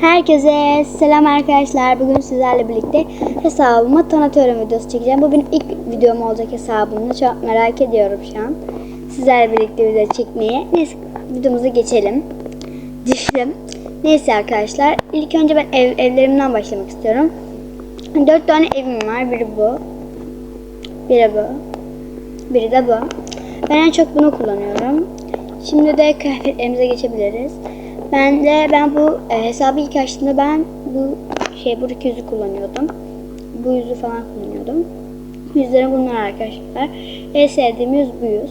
Herkese selam arkadaşlar. Bugün sizlerle birlikte hesabıma tanıtıyorum videosu çekeceğim. Bu benim ilk videom olacak hesabımda. Çok merak ediyorum şu an. Sizlerle birlikte video çekmeye. Neyse videomuza geçelim. Düştüm. Neyse arkadaşlar. İlk önce ben ev, evlerimden başlamak istiyorum. Dört tane evim var. Biri bu. Biri bu. Biri de bu. Ben en çok bunu kullanıyorum. Şimdi de kıyafetlerimize geçebiliriz. Ben de ben bu e, hesabı ilk açtığımda ben bu şey buradaki yüzü kullanıyordum. Bu yüzü falan kullanıyordum. Yüzlerim bunlar arkadaşlar. En sevdiğim yüz bu yüz.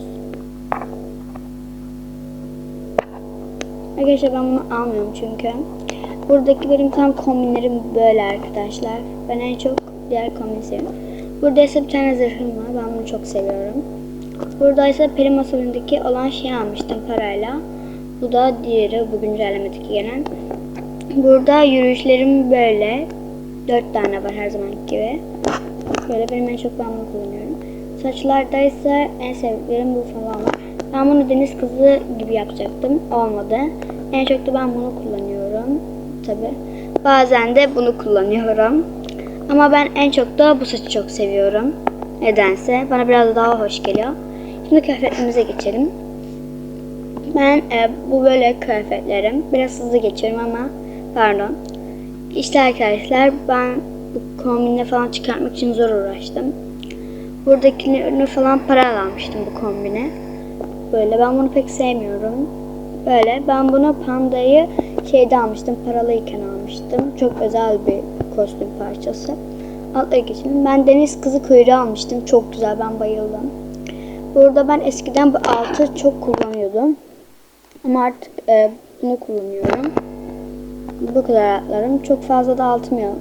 Arkadaşlar ben bunu almıyorum çünkü. Buradaki benim tam kombinlerim böyle arkadaşlar. Ben en çok diğer kombini seviyorum. Burada ise bir tane zırhım var. Ben bunu çok seviyorum. Burada ise peri masalındaki olan şeyi almıştım parayla. Bu da diğeri bu güncellemedeki gelen. Burada yürüyüşlerim böyle. Dört tane var her zaman gibi. Böyle benim en çok ben bunu kullanıyorum. Saçlarda ise en sevdiklerim bu falan var. Ben bunu deniz kızı gibi yapacaktım. Olmadı. En çok da ben bunu kullanıyorum. Tabi. Bazen de bunu kullanıyorum. Ama ben en çok da bu saçı çok seviyorum. Nedense. Bana biraz daha hoş geliyor. Şimdi kıyafetimize geçelim. Ben e, bu böyle kıyafetlerim. Biraz hızlı geçiyorum ama pardon. İşte arkadaşlar ben bu kombinle falan çıkartmak için zor uğraştım. Buradakilerini falan para almıştım bu kombine. Böyle ben bunu pek sevmiyorum. Böyle ben bunu pandayı şeyde almıştım. Paralıyken almıştım. Çok özel bir kostüm parçası. Altlara geçelim. Ben deniz kızı kuyruğu almıştım. Çok güzel ben bayıldım. Burada ben eskiden bu altı çok kullanıyordum. Ama artık e, bunu kullanıyorum. Bu kadar altlarım. Çok fazla da altım yok.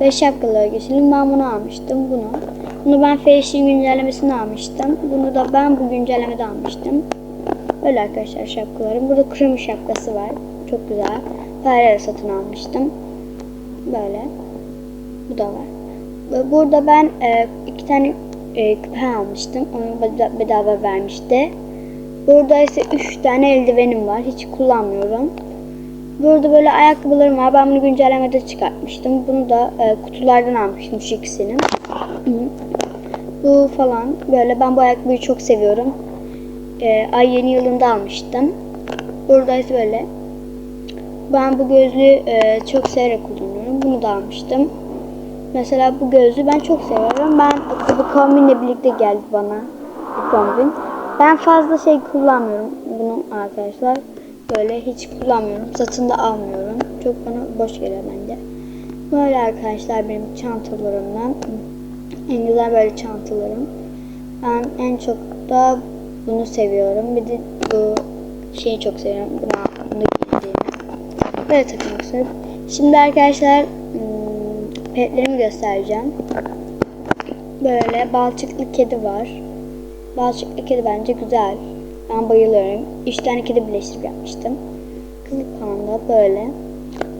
Ve şapkalara geçelim. Ben bunu almıştım. Bunu. Bunu ben Feyşin güncellemesini almıştım. Bunu da ben bu güncellemede almıştım. Öyle arkadaşlar şapkalarım. Burada kremi şapkası var. Çok güzel. Parayla satın almıştım. Böyle. Bu da var. Ve Burada ben e, iki tane e, küpe almıştım. Onu beda- bedava vermişti. Burada ise 3 tane eldivenim var. Hiç kullanmıyorum. Burada böyle ayakkabılarım var. Ben bunu güncellemede çıkartmıştım. Bunu da e, kutulardan almıştım şu ikisini. Bu falan böyle ben bu ayakkabıyı çok seviyorum. E, ay yeni yılında almıştım. Burada ise böyle. Ben bu gözlüğü e, çok severek kullanıyorum. Bunu da almıştım. Mesela bu gözlüğü ben çok seviyorum. Ben bu kombinle birlikte geldi bana bu kombin. Ben fazla şey kullanmıyorum bunu arkadaşlar. Böyle hiç kullanmıyorum. Satın da almıyorum. Çok bana boş geliyor bence. Böyle arkadaşlar benim çantalarımdan. En güzel böyle çantalarım. Ben en çok da bunu seviyorum. Bir de bu şeyi çok seviyorum. Bunu, bunu giydiğimi. Böyle takmak istiyorum. Şimdi arkadaşlar hmm, petlerimi göstereceğim. Böyle balçıklı kedi var. Balçıklı kedi bence güzel. Ben bayılıyorum. Üç tane kedi birleştirip yapmıştım. Kızıl panda böyle.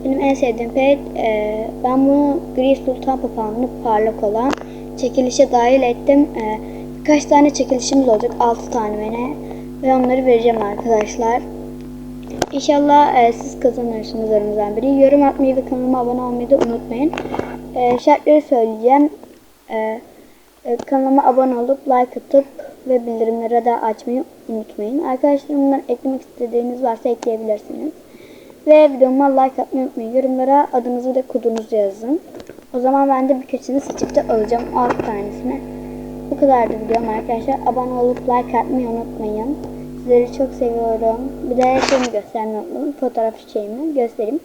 Benim en sevdiğim pet e, ben bunu gri sultan papağanını parlak olan çekilişe dahil ettim. E, birkaç tane çekilişimiz olacak. 6 tane mene. Ve onları vereceğim arkadaşlar. İnşallah e, siz kazanırsınız aranızdan biri. Yorum atmayı ve kanalıma abone olmayı da unutmayın. E, şartları söyleyeceğim. E, e, kanalıma abone olup like atıp ve bildirimleri de açmayı unutmayın. Arkadaşlar bunları eklemek istediğiniz varsa ekleyebilirsiniz. Ve videoma like atmayı unutmayın. Yorumlara adınızı ve kodunuzu yazın. O zaman ben de birkaçını seçip de alacağım 6 tanesini. Bu kadardı videom arkadaşlar. Abone olup like atmayı unutmayın. Sizleri çok seviyorum. Bir de şeyimi göstermeyi unutmayın. Fotoğraf şeyimi göstereyim.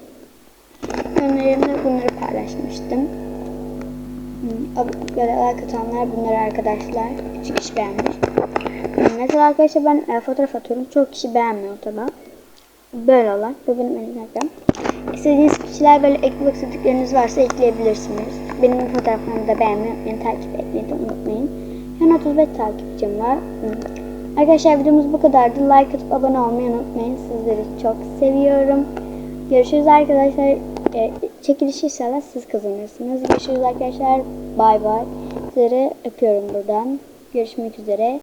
Önlerimde bunları paylaşmıştım. Hmm, Böyle like atanlar bunlar arkadaşlar. Küçük kişi beğenmiş. Mesela arkadaşlar ben e, fotoğraf atıyorum. Çok kişi beğenmiyor tabi. Böyle olan. Bu benim elimden. İstediğiniz kişiler böyle eklemek istedikleriniz varsa ekleyebilirsiniz. Benim fotoğraflarımı da beğenmeyi unutmayın. Takip etmeyi de unutmayın. Yani 35 takipçim var. Arkadaşlar videomuz bu kadardı. Like atıp abone olmayı unutmayın. Sizleri çok seviyorum. Görüşürüz arkadaşlar. E, çekilişi inşallah siz kazanırsınız. Görüşürüz arkadaşlar. Bay bay. Sizleri öpüyorum buradan. Görüşmek üzere.